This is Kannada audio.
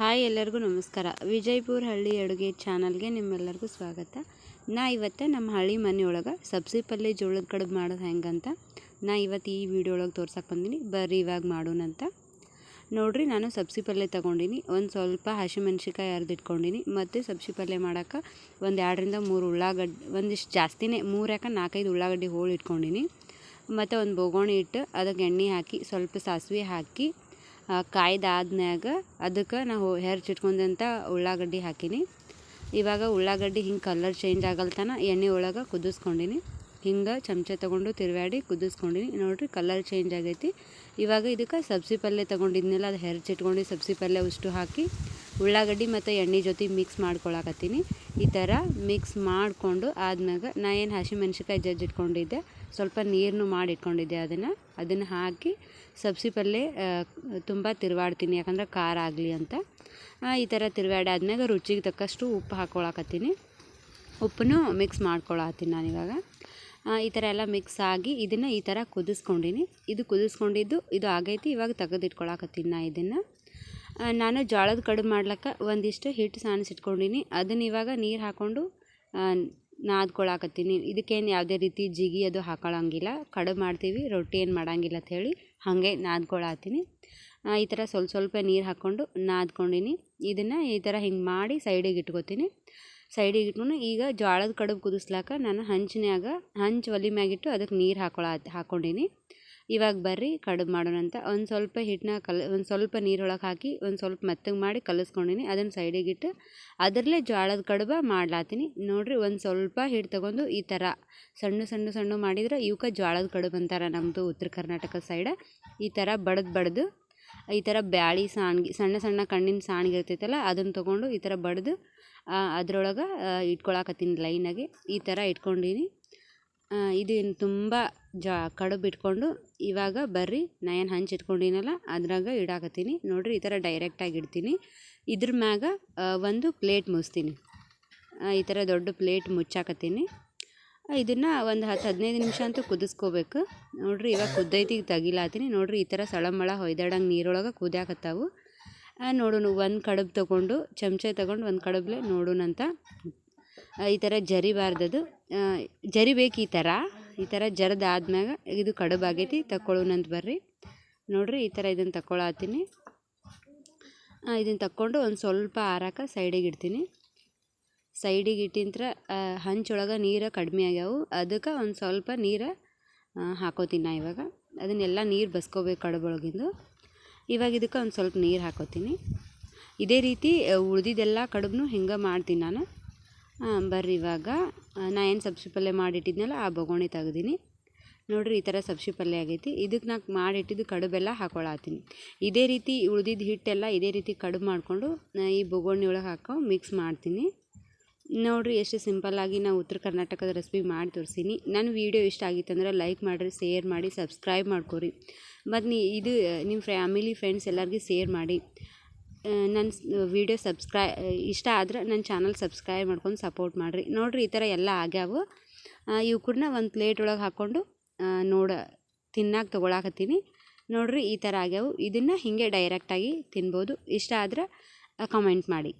ಹಾಯ್ ಎಲ್ಲರಿಗೂ ನಮಸ್ಕಾರ. ವಿಜಯಪುರ ಹಳ್ಳಿ ಅಡುಗೆ ಚಾನಲ್ಗೆ ನಿಮ್ಮೆಲ್ಲರಿಗೂ ಸ್ವಾಗತ. ನಾ ಇವತ್ತು ನಮ್ಮ ಹಳ್ಳಿ ಮನೆಯೊಳಗೆ ಸಬ್ಸಿ ಪಲ್ಯ ಜೋಳದ ಕಡುಬು ಮಾಡೋದು ಹೆಂಗಂತ ನಾ ಇವತ್ತು ಈ ವಿಡಿಯೋ ಒಳಗೆ ತೋರ್ಸಕ್ಕೆ ಬಂದೀನಿ. ಬರ್ರಿ ಇವಾಗ ಮಾಡೋಣಂತ ನೋಡಿರಿ, ನಾನು ಸಬ್ಸಿ ಪಲ್ಯ ತೊಗೊಂಡಿನಿ. ಒಂದು ಸ್ವಲ್ಪ ಹಸಿಮೆಣ್ಸಿಕಾಯಿ ಅರ್ದಿಟ್ಕೊಂಡಿನಿ ಮತ್ತು ಸಬ್ಸಿ ಪಲ್ಯ ಮಾಡೋಕೆ ಒಂದು ಎರಡರಿಂದ ಮೂರು ಉಳ್ಳಾಗಡ್ಡಿ ಒಂದಿಷ್ಟು ಜಾಸ್ತಿನೇ, ಮೂರು ಯಾಕೆ ನಾಲ್ಕೈದು ಉಳ್ಳಾಗಡ್ಡಿ ಹೋಳು ಇಟ್ಕೊಂಡಿನಿ. ಮತ್ತು ಒಂದು ಬೋಗೋಣಿ ಇಟ್ಟು ಅದಕ್ಕೆ ಎಣ್ಣೆ ಹಾಕಿ, ಸ್ವಲ್ಪ ಸಾಸಿವೆ ಹಾಕಿ ಕಾಯ್ದಾದ್ಮ್ಯಾಗ ಅದಕ್ಕೆ ನಾವು ಹೆರ್ಚಿಟ್ಕೊಂಡಂಥ ಉಳ್ಳಾಗಡ್ಡಿ ಹಾಕೀನಿ. ಇವಾಗ ಉಳ್ಳಾಗಡ್ಡಿ ಹಿಂಗೆ ಕಲರ್ ಚೇಂಜ್ ಆಗಲ್ತನ ಎಣ್ಣೆ ಒಳಗೆ ಕುದಿಸ್ಕೊಂಡಿನಿ. ಹಿಂಗೆ ಚಮಚ ತೊಗೊಂಡು ತಿರುವಾಡಿ ಕುದಿಸ್ಕೊಂಡಿನಿ. ನೋಡಿರಿ ಕಲರ್ ಚೇಂಜ್ ಆಗೈತಿ. ಇವಾಗ ಇದಕ್ಕೆ ಸಬ್ಸಿ ಪಲ್ಯ ತೊಗೊಂಡಿದ್ನಲ್ಲ, ಅದು ಹೆರ್ಚಿಟ್ಕೊಂಡು ಸಬ್ಸಿ ಪಲ್ಯ ಉಷ್ಟು ಹಾಕಿ ಉಳ್ಳಾಗಡ್ಡಿ ಮತ್ತು ಎಣ್ಣೆ ಜೊತೆ ಮಿಕ್ಸ್ ಮಾಡ್ಕೊಳಕತ್ತೀನಿ. ಈ ಥರ ಮಿಕ್ಸ್ ಮಾಡಿಕೊಂಡು ಆದ್ಮ್ಯಾಗ ನಾ ಏನು ಹಸಿಮೆಣ್ಸಿಕಾಯಿ ಜಜ್ಜಿಟ್ಕೊಂಡಿದ್ದೆ ಸ್ವಲ್ಪ ನೀರನ್ನು ಮಾಡಿ ಇಟ್ಕೊಂಡಿದ್ದೆ ಅದನ್ನು. ಅದನ್ನು ಹಾಕಿ ಸಬ್ಸಿ ಪಲ್ಯ ತುಂಬ ತಿರುವಾಡ್ತೀನಿ. ಯಾಕಂದ್ರೆ ಖಾರ ಆಗಲಿ ಅಂತ. ಈ ಥರ ತಿರುವಾಡಿ ಆದ್ಮ್ಯಾಗ ರುಚಿಗೆ ತಕ್ಕಷ್ಟು ಉಪ್ಪು ಹಾಕ್ಕೊಳಕತ್ತೀನಿ ಉಪ್ಪನ್ನು ಮಿಕ್ಸ್ ಮಾಡ್ಕೊಳತ್ತೀನಿ ನಾನಿವಾಗ ಈ ಥರ ಎಲ್ಲ ಮಿಕ್ಸ್ ಆಗಿ ಇದನ್ನು ಈ ಥರ ಕುದಿಸ್ಕೊಂಡಿನಿ. ಇದು ಕುದಿಸ್ಕೊಂಡಿದ್ದು ಇದು ಆಗೈತಿ. ಇವಾಗ ತೆಗೆದಿಟ್ಕೊಳಕತ್ತೀನಿ ನಾ ಇದನ್ನು. ನಾನು ಜೋಳದ ಕಡುಬು ಮಾಡ್ಲಿಕ್ಕೆ ಒಂದಿಷ್ಟು ಹಿಟ್ಟು ಸಾಣಿಸಿಟ್ಕೊಂಡೀನಿ ಅದನ್ನ ಇವಾಗ ನೀರು ಹಾಕ್ಕೊಂಡು ನಾದ್ಕೊಳಕತ್ತೀನಿ. ಇದಕ್ಕೇನು ಯಾವುದೇ ರೀತಿ ಜಿಗಿ ಅದು ಹಾಕೊಳ್ಳಂಗಿಲ್ಲ ಕಡುಬು ಮಾಡ್ತೀವಿ, ರೊಟ್ಟಿ ಏನು ಮಾಡಂಗಿಲ್ಲ ಹೇಳಿ ಹಾಗೆ ನಾದ್ಕೊಳತ್ತೀನಿ. ಈ ಥರ ಸ್ವಲ್ಪ ಸ್ವಲ್ಪ ನೀರು ಹಾಕ್ಕೊಂಡು ನಾದ್ಕೊಂಡೀನಿ. ಇದನ್ನು ಈ ಥರ ಹಿಂಗೆ ಮಾಡಿ ಸೈಡಿಗೆ ಇಟ್ಕೋತೀನಿ. ಸೈಡಿಗೆ ಇಟ್ಕೊಂಡು ಈಗ ಜೋಳದ ಕಡುಬು ಕುದಿಸ್ಲಾಕ ನಾನು ಹಂಚಿನ್ಯಾಗ, ಹಂಚು ಒಲೆ ಮ್ಯಾಗಿಟ್ಟು ಅದಕ್ಕೆ ನೀರು ಹಾಕೊಳ ಹಾಕ್ಕೊಂಡಿನಿ ಇವಾಗ ಬರ್ರಿ ಕಡುಬು ಮಾಡೋಣ ಅಂತ. ಒಂದು ಸ್ವಲ್ಪ ಹಿಟ್ಟನ್ನ ಕಲ, ಒಂದು ಸ್ವಲ್ಪ ನೀರೊಳಗೆ ಹಾಕಿ ಒಂದು ಸ್ವಲ್ಪ ಮೆತ್ತಗೆ ಮಾಡಿ ಕಲಿಸ್ಕೊಂಡಿನಿ. ಅದನ್ನು ಸೈಡಿಗಿಟ್ಟು ಅದರಲ್ಲೇ ಜೋಳದ ಕಡುಬು ಮಾಡ್ಲಾತೀನಿ. ನೋಡಿರಿ, ಒಂದು ಸ್ವಲ್ಪ ಹಿಟ್ಟು ತೊಗೊಂಡು ಈ ಥರ ಸಣ್ಣ ಸಣ್ಣ ಸಣ್ಣ ಮಾಡಿದ್ರೆ ಇವಕ್ಕೆ ಜೋಳದ ಕಡುಬು ಅಂತಾರೆ ನಮ್ಮದು ಉತ್ತರ ಕರ್ನಾಟಕ ಸೈಡ ಈ ಥರ ಬಡ್ದು ಬಡ್ದು, ಈ ಥರ ಬ್ಯಾಳಿ ಸಾಣ್ಗಿ ಸಣ್ಣ ಸಣ್ಣ ಕಣ್ಣಿನ ಸಾಣ್ಗೆ ಇರ್ತೈತಲ್ಲ ಅದನ್ನು ತೊಗೊಂಡು ಈ ಥರ ಬಡ್ದು ಅದರೊಳಗೆ ಇಟ್ಕೊಳಕತ್ತೀನಿ ಲೈನಾಗಿ. ಈ ಥರ ಇಟ್ಕೊಂಡೀನಿ. ಇದೇನು ತುಂಬ ಜಾ, ಕಡುಬು ಇಟ್ಕೊಂಡು ಇವಾಗ ಬರ್ರಿ ನಾ ಏನು ಹಂಚಿ ಇಟ್ಕೊಂಡಿನಲ್ಲ, ಅದ್ರಾಗ ಇಡಾಕತ್ತೀನಿ. ನೋಡಿರಿ, ಈ ಥರ ಡೈರೆಕ್ಟಾಗಿ ಇಡ್ತೀನಿ. ಇದ್ರ ಮ್ಯಾಗ ಒಂದು ಪ್ಲೇಟ್ ಮುಚ್ತೀನಿ ಈ ಥರ ದೊಡ್ಡ ಪ್ಲೇಟ್ ಮುಚ್ಚಾಕತ್ತೀನಿ. ಇದನ್ನು ಒಂದು ಹತ್ತು ಹದಿನೈದು ನಿಮಿಷ ಅಂತೂ ಕುದಿಸ್ಕೋಬೇಕು. ನೋಡಿರಿ, ಇವಾಗ ಕುದ್ದೈತಿ, ತೆಗಿಲಾತೀನಿ. ನೋಡಿರಿ, ಈ ಥರ ಸಳಮಳ ಹೊಯ್ದಾಡಂಗೆ ನೀರೊಳಗೆ ಕುದಿಯಾಕತ್ತಾವು. ನೋಡೋಣ ಒಂದು ಕಡುಬು ತೊಗೊಂಡು, ಚಮಚ ತೊಗೊಂಡು ಒಂದು ಕಡುಬ್ಲೆ ನೋಡೋಣಂತ ಈ ಥರ ಜರಿಬಾರ್ದದು. ಜರಿಬೇಕು ಈ ಥರ ಈ ಥರ ಜರದಾದ್ಮ್ಯಾಗ ಇದು ಕಡುಬು ಆಗೈತಿ ತಗೊಳ್ಳೋಣಂತ ಬರ್ರಿ. ನೋಡಿರಿ, ಈ ಥರ ಇದನ್ನು ತಗೊಳತ್ತೀನಿ ಇದನ್ನು ತಕ್ಕೊಂಡು ಒಂದು ಸ್ವಲ್ಪ ಆರಾಕ ಸೈಡಿಗೆ ಇಡ್ತೀನಿ. ಸೈಡಿಗೆ ಇಟ್ಟಿಂತ್ರ ಹಂಚೊಳಗೆ ನೀರು ಕಡಿಮೆ ಆಗ್ಯಾವು. ಅದಕ್ಕೆ ಒಂದು ಸ್ವಲ್ಪ ನೀರು ಹಾಕೋತೀನಿ ನಾ ಇವಾಗ. ಅದನ್ನೆಲ್ಲ ನೀರು ಬಸ್ಕೋಬೇಕು ಕಡುಬೊಳಗಿಂದು ಇವಾಗ ಇದಕ್ಕೆ ಒಂದು ಸ್ವಲ್ಪ ನೀರು ಹಾಕೋತೀನಿ. ಇದೇ ರೀತಿ ಉಳಿದಿದ್ದೆಲ್ಲ ಕಡುಬು ಹಿಂಗೆ ಮಾಡ್ತೀನಿ ನಾನು. ಬರ್ರಿ ಇವಾಗ. ನಾ ಏನು ಸಬ್ಸಿ ಪಲ್ಯ ಮಾಡಿಟ್ಟಿದ್ನಲ್ಲ, ಆ ಬೊಗೋಣಿ ತೆಗ್ದೀನಿ. ನೋಡಿರಿ ಈ ಥರ ಸಬ್ಸಿ ಪಲ್ಯ ಆಗೈತಿ. ಇದಕ್ಕೆ ನಾ ಮಾಡಿಟ್ಟಿದ್ದು ಕಡುಬೆಲ್ಲ ಹಾಕೊಳತ್ತೀನಿ ಇದೇ ರೀತಿ ಉಳ್ದಿದ್ದು ಹಿಟ್ಟೆಲ್ಲ ಇದೇ ರೀತಿ ಕಡುಬು ಮಾಡಿಕೊಂಡು ಈ ಬೊಗೋಣಿ ಒಳಗೆ ಹಾಕೋ ಮಿಕ್ಸ್ ಮಾಡ್ತೀನಿ. ನೋಡಿರಿ ಎಷ್ಟು ಸಿಂಪಲ್ಲಾಗಿ ನಾವು ಉತ್ತರ ಕರ್ನಾಟಕದ ರೆಸಿಪಿ ಮಾಡಿ ತೋರಿಸೀನಿ. ನನ್ನ ವೀಡಿಯೋ ಇಷ್ಟ ಆಗಿತ್ತಂದ್ರೆ ಲೈಕ್ ಮಾಡಿರಿ ಶೇರ್ ಮಾಡಿ ಸಬ್ಸ್ಕ್ರೈಬ್ ಮಾಡ್ಕೊರಿ. ಮತ್ತು ನೀ ಇದು, ನಿಮ್ಮ ಫ್ಯಾಮಿಲಿ ಫ್ರೆಂಡ್ಸ್ ಎಲ್ಲರಿಗೂ ಶೇರ್ ಮಾಡಿ. ನನ್ನ ವೀಡಿಯೋ ಸಬ್ಸ್ಕ್ರೈ ಇಷ್ಟ ಆದ್ರೆ ನನ್ನ ಚಾನಲ್ ಸಬ್ಸ್ಕ್ರೈಬ್ ಮಾಡ್ಕೊಂಡು ಸಪೋರ್ಟ್ ಮಾಡಿರಿ. ನೋಡಿರಿ ಈ ಥರ ಎಲ್ಲ ಆಗ್ಯಾವು. ಇವು ಕೂಡ ಒಂದು ಪ್ಲೇಟ್ ಒಳಗೆ ಹಾಕ್ಕೊಂಡು ನೋಡ ತಿನ್ನಕ್ಕೆ ತೊಗೊಳಕತ್ತೀನಿ. ನೋಡಿರಿ ಈ ಥರ ಆಗ್ಯಾವು. ಇದನ್ನು ಹೀಗೆ ಡೈರೆಕ್ಟಾಗಿ ತಿನ್ಬೋದು. ಇಷ್ಟ ಆದ್ರೆ ಕಮೆಂಟ್ ಮಾಡಿ.